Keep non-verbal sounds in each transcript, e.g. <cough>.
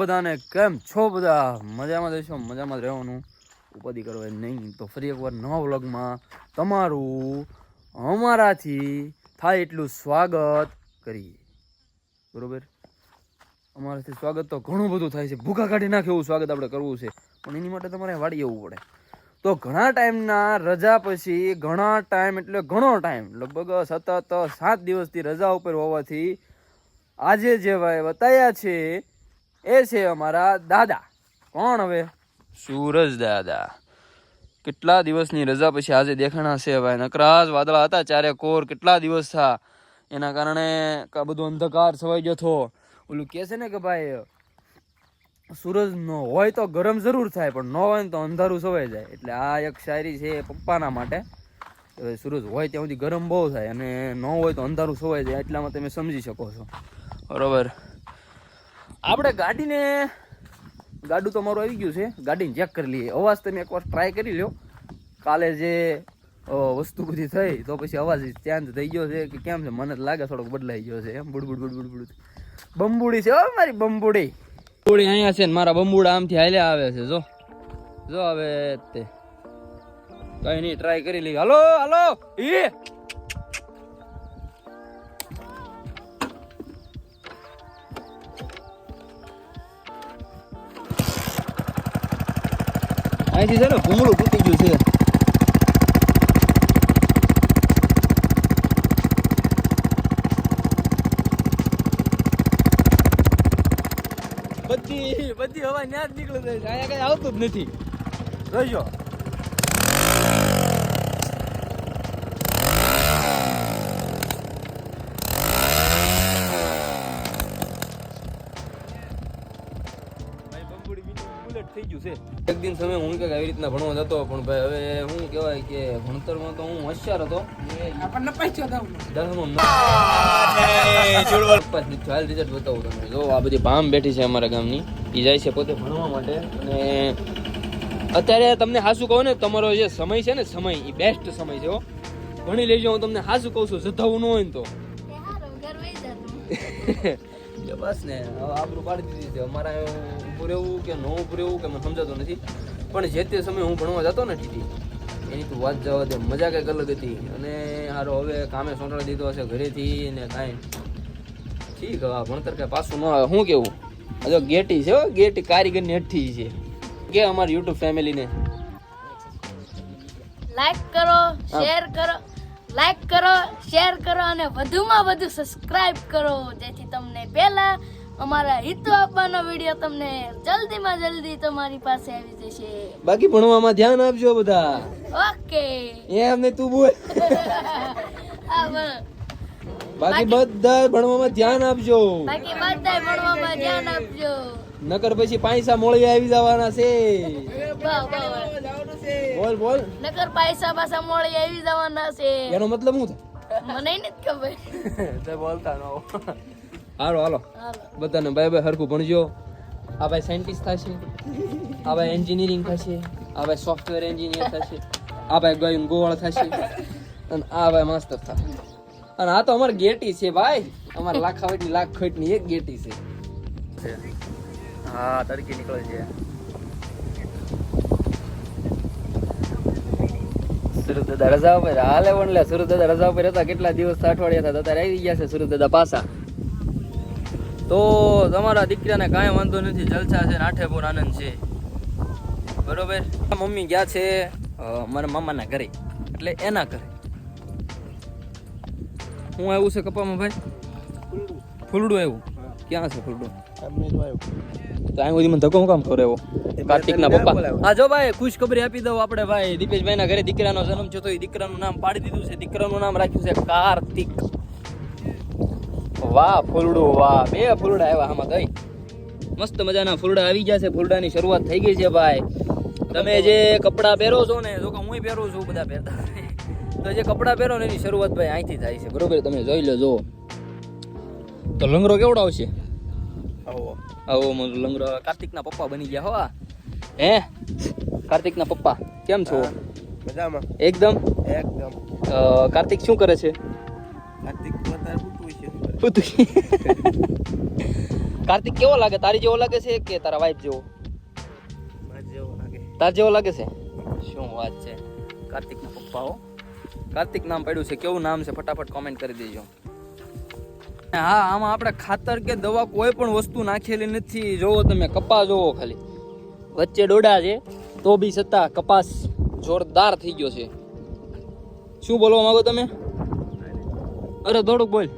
બધાને કેમ છો બધા? મજામાં જશો મજામાં જ રહેવાનું. ઉપાધિ કરો નહીં, તો ફરી એકવાર નવા વ્લોગમાં તમારું અમારાથી થાય એટલું સ્વાગત કરીએ. બરોબર? અમારાથી સ્વાગત તો ઘણું બધું થાય છે. ભૂખા કાઢી નાખે એવું સ્વાગત આપણે કરવું છે. પણ એની માટે તમારે વાળી આવવું પડે. તો ઘણા ટાઈમના રજા પછી, ઘણા ટાઈમ એટલે ઘણો ટાઈમ, લગભગ સતત સાત દિવસથી રજા ઉપર હોવાથી આજે જે ભાઈ બતાવ્યા છે એ છે અમારા દાદા. કોણ હવે? સૂરજ દાદા. કેટલા દિવસની રજા પછી આજે દેખાણા છે ભાઈ નકરાજ વાદળા હતા ચારે કોર કેટલા દિવસ થા? એના કારણે ક- બધો અંધકાર છવાઈ ગયો હતો. ઓલું કહે છે ને કે ભાઈ, સૂરજ નો હોય તો ગરમ જરૂર થાય, પણ ન હોય ને તો અંધારું સવાઈ જાય. એટલે આ એક શાયરી છે એ પપ્પાના માટે. કે સૂરજ હોય ત્યાં સુધી ગરમ બહુ થાય અને ન હોય તો અંધારું છવાઈ જાય, એટલામાં તમે સમજી શકો છો. બરોબર. આપણે ગાડીને, ગાડું તો મારું આવી ગયું છે. ગાડીને ચેક કરી લઈએ. અવાજ તમે એકવાર ટ્રાય કરી લ્યો. કાલે જે વસ્તુ બધી થઈ, તો પછી અવાજ ચેન્જ થઈ ગયો છે કે કેમ છે? મને લાગે થોડોક બદલાઈ ગયો છે, એમ. બુડબુડ બુડબુડ બુડ બંબુડી છે મારી બંબુડી. બંબુડી અહીંયા છે ને મારા બંબુડા આમથી હાલ્યા આવે છે, જો. જો હવે તે. કઈ નહીં ટ્રાય કરી લઈએ. હાલો હાલો. એ અહીંથી છે ને ભૂંગળું તૂટી ગયું છે. બધી બધી હવા ન્યા જ નીકળે છે. અહીંયા કઈ આવતું જ નથી. જોઈજો ભાઈ બંબુડી મીઠું બુલેટ થઈ ગયું છે. એક દિન સમય હું કંઈક આવી રીતના ભણવા જતો પણ ભાઈ હવે શું કહેવાય કે ભણતરમાં તો હું હોશિયાર હતો. આપણને પૈસો રિઝલ્ટ બતાવું તમને. જો આ બધી ભામ બેઠી છે અમારા ગામની. એ જાય છે પોતે ભણવા માટે. અને અત્યારે તમને હાસું કહું ને તમારો જે સમય છે ને સમય એ બેસ્ટ સમય છે હો. ભણી લેજો હું તમને હાસું કહું છું જતાવું ન હોય ને તો. <laughs> કે બસ ને હવે આપણું પાડી દીધી છે. અમારા ઊભું રહેવું કે ન ઊભું રહેવું કે મને સમજાતું નથી. પણ જે તે સમયે હું ભણવા જતો ને ટીટી એની તું વાત જવા દે. મજા કંઈક અલગ હતી. અને હારો હવે કામે સોંટાડી દીધો હશે ઘરેથી ને કાંઈ. ઠીક હવે ભણતર કાંઈ પાછું ન આવે. શું કેવું? આ જો ગેટી છે હો ગેટી કારીગરની હઠ્ઠી છે. કે અમારી યુટ્યુબ ફેમિલીને? લાઈક કરો શેર કરો. લાઈક કરો શેર કરો અને વધુમાં વધુ સબસ્ક્રાઇબ કરો. જેથી તમને પહેલા અમારા હિતો આપવાનો વીડિયો તમને જલ્દીમાં જલ્દી તમારી પાસે આવી જશે. બાકી ભણવામાં ધ્યાન આપજો બધા. ઓકે એમ ને તું બોલ. <laughs> બાકી બધા ભણવામાં ધ્યાન આપજો. બાકી બધા ભણવામાં ધ્યાન આપજો. નકર પછી પૈસા મોળી આવી જવાના છે. બોલ બોલ. નકર પૈસા પાછા મળી આવી જવાના છે. એનો મતલબ શું મને નથી ખબર. તે બોલતા ન હાલો હાલો. બધાને ભાઈ ભાઈ હરખું ભણજો. આ ભાઈ સાયન્ટિસ્ટ થશે. આ ભાઈ એન્જિનિયરિંગ થશે. આ ભાઈ સોફ્ટવેર એન્જિનિયર થશે. આ ભાઈ ગયું ગોવાળ થશે. અને આ ભાઈ માસ્ટર થશે. અને આ તો અમારે ગેટી છે ભાઈ. અમારે લાખાવટની લાખ ખોટની એક ગેટી છે. હા તડકી નીકળે છે સુરત દાદા રજા ઉપર હાલે પણ લે સુરત દાદા રજા ઉપર હતા. કેટલા દિવસ અઠવાડિયા હતા? ત્યારે આવી ગયા છે સુરત દાદા પાછા. તો તમારા દીકરાને કાંઈ વાંધો નથી. જલસા છે આઠેપુર આનંદ છે. બરોબર? મમ્મી ગયા છે મારા મામાના ઘરે. એટલે એના ઘરે. હું આવ્યું છે કપામાં ભાઈ? ફૂલડું આવ્યું? ક્યાં છે ફૂલડું? તો સુધી મને ધક્કો કામ કરો એવો? કાર્તિકના પપ્પા. હા જો ભાઈ ખુશખબરી આપી દઉં આપણે ભાઈ. દીપેશભાઈના ઘરે દીકરાનો જન્મ થયો તો એ દીકરાનું નામ પાડી દીધું છે. દીકરાનું નામ રાખ્યું છે કાર્તિક. વાહ ફૂલડું વાહ. બે ફૂલડા આવ્યા આમાં દઈ મસ્ત મજાના ફૂલડા આવી ગયા છે. ફૂલડાની શરૂઆત થઈ ગઈ છે ભાઈ. તમે જે કપડાં પહેરો છો ને જો કે હું પહેરું છું બધા પહેરતા. તો જે કપડાં પહેરો ને એની શરૂઆત ભાઈ અહીંથી થાય છે. બરોબર? તમે જોઈ લો જો તો લંગરો કેવડો આવશે? આવો મારો લંગરો કાર્તિકના પપ્પા બની ગયા હો આ. હે? કાર્તિકના પપ્પા કેમ છો? મજામાં. એકદમ? એકદમ. કાર્તિક શું કરે છે? કાર્તિક છે. કાર્તિક કેવો લાગે? તારી જેવો લાગે છે કે તારા વાઈફ જેવો? જેવો લાગે. તાર જેવો લાગે છે? શું વાત છે. કાર્તિકના પપ્પા હો. કાર્તિક નામ પડ્યું છે. કેવું નામ છે? ફટાફટ કોમેન્ટ કરી દેજો. હા, આમાં આપણે ખાતર કે દવા કોઈ પણ વસ્તુ નાખેલી નથી. જોવો તમે, કપાસ જોવો ખાલી. વચ્ચે ડોડા છે, તો બી છતાં કપાસ જોરદાર થઈ ગયો છે. શું બોલવા માંગો તમે? અરે, થોડુંક બોલ.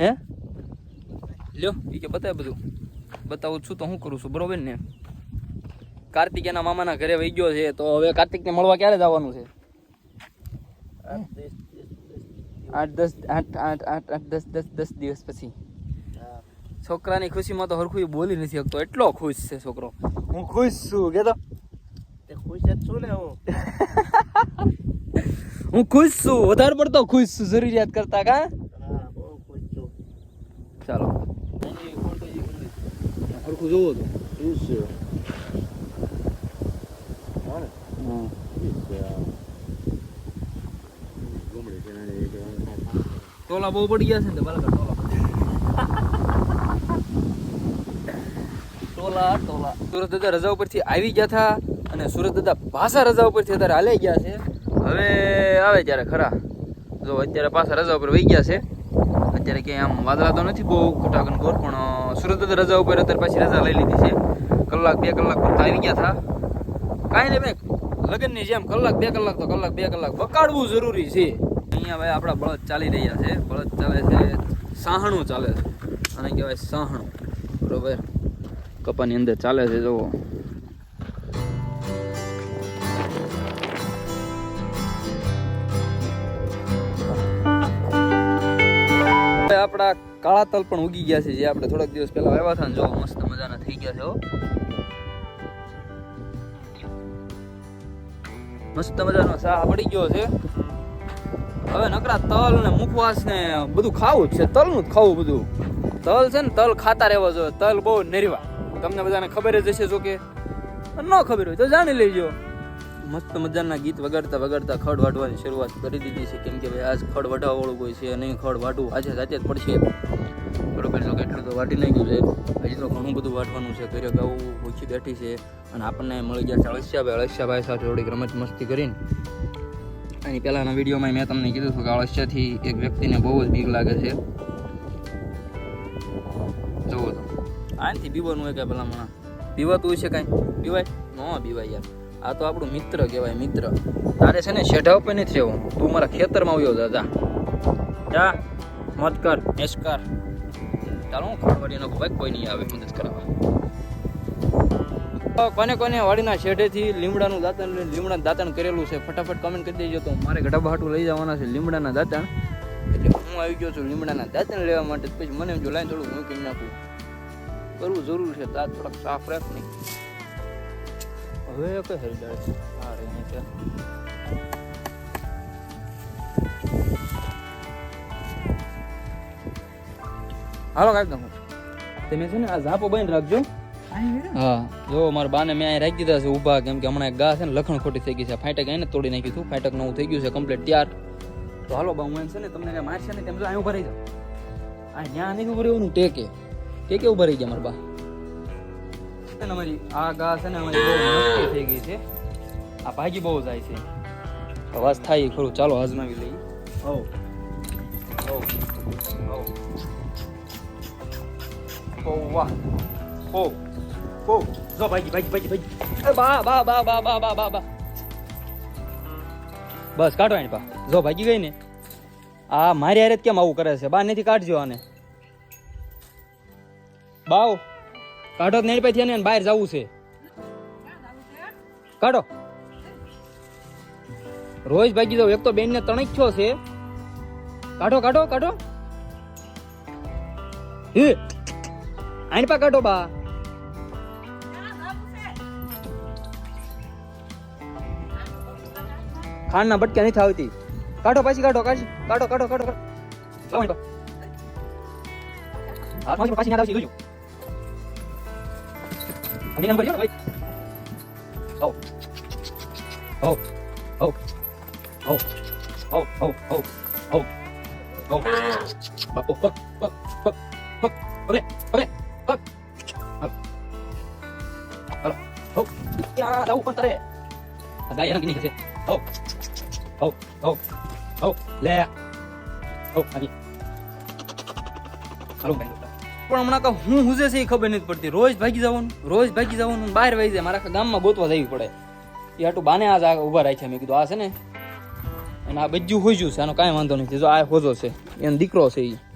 હે? લ્યો એ કે બતાવે બધું. બતાવું છું તો હું કરું છું, બરોબર ને? કાર્તિક એના મામાના ઘરે વહી ગયો છે, તો હવે કાર્તિકને મળવા ક્યારે જવાનું છે? આઠ દસ આઠ આઠ આઠ આઠ દસ દસ દસ દિવસ પછી. છોકરાની ખુશીમાં તો હરખું બોલી નથી શકતો. એટલો ખુશ છે છોકરો. હું ખુશ છું કેતો તે? ખુશ જ છું ને હું. <laughs> હું ખુશ છું. વધારે પડતો ખુશ છું જરૂરિયાત કરતા કા? હા ખુશ છું. ચાલો. હરખું જોવો તો. ખુશ છું? ટોલા બહુ પડી ગયા છે ને બરાબર ટોલા ટોલા ટોલા સુરત દાદા રજા ઉપરથી આવી ગયા હતા અને સુરત દાદા પાછા રજા ઉપરથી અત્યારે હાલે ગયા છે. હવે આવે ત્યારે ખરા. જો અત્યારે પાછા રજા ઉપર વહી ગયા છે. અત્યારે ક્યાંય આમ વાદળા તો નથી બહુ ખોટાકન ગોર, પણ સુરત દાદા રજા ઉપર અત્યારે પાછી રજા લઈ લીધી છે. કલાક, બે કલાક પૂરતા આવી ગયા હતા કાંઈ નહીં, મેં લગ્નની જેમ કલાક, બે કલાક તો કલાક, બે કલાક બકાડવું જરૂરી છે. અહીંયા ભાઈ આપણા બળદ ચાલી રહ્યા છે. બળદ ચાલે છે. સાહણું ચાલે છે. આને કહેવાય સાહણું. બરોબર? કપાની અંદર ચાલે છે, જુઓ. આપણા કાળા તલ પણ ઉગી ગયા છે, જે આપણે થોડાક દિવસ પહેલા આવ્યા હતા ને જો મસ્ત મજાના થઈ ગયા છે મસ્ત મજાનો સાહ પડી ગયો છે. હવે નકરા તલ ને મુખવાસ ને બધું ખાવું જ છે. તલનું જ ખાવું બધું. તલ છે ને તલ ખાતા રહેવા જોઈએ. તલ બહુ નરવા. તમને બધાને ખબર જ હશે જો કે ન ખબર હોય તો જાણી લેજો. મસ્ત મજાના ગીત વગાડતા વગાડતા ખડ વાટવાની શરૂઆત કરી દીધી છે. કેમ કે ભાઈ આજ ખડ વાઢવાવાળું કોઈ છે નહીં. ખડ વાટવું આજે જાતે જ પડશે. બરોબર, જો કેટલું તો વાટી નાખ્યું છે. હજી તો ઘણું બધું વાટવાનું છે. ઘરે ગાવું ઓછી બેઠી છે. અને આપણને મળી ગયા છે અળસિયાભાઈ. અળસિયાભાઈ સાથે થોડીક રમત મસ્તી કરીને. એની પહેલાંના વિડીયોમાં મેં તમને કીધું હતું કે અળસિયાથી એક વ્યક્તિને બહુ જ બીક લાગે છે. જુઓ તો. આનાથી પીવાનું હોય કે પેલા મને પીવાતું છે કાંઈ? પીવાય ન પીવાય યાર. આ તો આપણું મિત્ર કહેવાય, મિત્ર. તારે છે ને શેઢા ઉપર નથી રહેવું. તું મારા ખેતરમાં આવ્યો જા જા. મત કર એશ કર. ચાલો હું ખાડવાડી નાખું. ભાઈ, કોઈ નહીં આવે, મદદ કરાવવા. તો કોને કોને વાડીના શેઢેથી લીમડાનું દાંતણ લીમડા દાંતણ કરેલું છે, ફટાફટ કમેન્ટ કરી દેજો તો મારે ગઢા હાટું લઈ જવાના છે લીમડાના દાંતણ. એટલે હું આવી ગયો છું લીમડાના દાંતણ લેવા માટે પછી મને જો લાઈન થોડું મૂકી નાખું. કરવું જરૂર છે દાંત થોડાક સાફ રાખ નહીં હવે કઈ હરિદાર છે, આ રે અહીં છે હાલો કાઢ દઉં તમે છે ને આ ઝાપો બંધ રાખજો. હા, જો મારા બાને મેં અહીં રાખી દીધા છે ઊભા, કેમ કે હમણાં ગા છે ને લખણ ખોટી થઈ ગઈ છે. ફાટક એને તોડી નાખ્યું હતું ફાટક નવું થઈ ગયું છે કમ્પ્લીટ તૈયાર. તો હાલો બા, હું એમ છે ને તમને કાંઈ મારશે ને તેમ જો અહીં ઊભા રહી આ ત્યાં નહીં ઊભા રહેવાનું, ટેકે. ટેકે ઊભા રહી ગયા મારા બા. ને અમારી, આ ગા છે ને અમારી બહુ થઈ ગઈ છે. આ ભાગી બહુ જાય છે. અવાજ થાય ખરું. ચાલો અજમાવી લઈએ. ઓ ઓ ઓ ઓ વાહ. હો હો જો ભાગી ભાગી ભાગી ભાગી બા બા બા બા બા બા બા બા બસ, કાઢો એની પા જો ભાગી ગઈ ને, આ મારી હારે કેમ આવું કરે છે? બા નથી કાઢજો આને. બાવ કાઢો નહીં પછી એને બહાર જવું છે. કાઢો. રોજ ભાગી જાવ. એક તો બેન ને છો છે. કાઢો કાઢો કાઢો. હે. આઈન પા કાઢો બા. ખાંડ ના બટક્યા નથી આવતી કાઢો પાછી, કાઢો, કાઢી, કાઢો કાઢો કાઢો કાઢો. હાથમાંથી પાછી ના આવતી જોજો. અને નંબર જો ભાઈ. ઓ ઓ ઓ ઓ ઓ. હપ. હો. જવું પણ તારે? ગાય. હો. હો. હો. હો. લે. હો. આવી. હાલો ભાઈ. પણ હમણાં કહું હું હુજે છે એ ખબર નથી પડતી રોજ ભાગી જવાનું, રોજ ભાગી જવાનું બહાર વહી જાય મારા ગામમાં ગોતવા જવી પડે એ આટું બાને આજ આ ઊભા રાખ્યા મેં કીધું આ છે ને, અને આ બજ્જું હોજ્યું છે આનો કાંઈ વાંધો નથી જો આ હોજો છે એનો દીકરો છે એ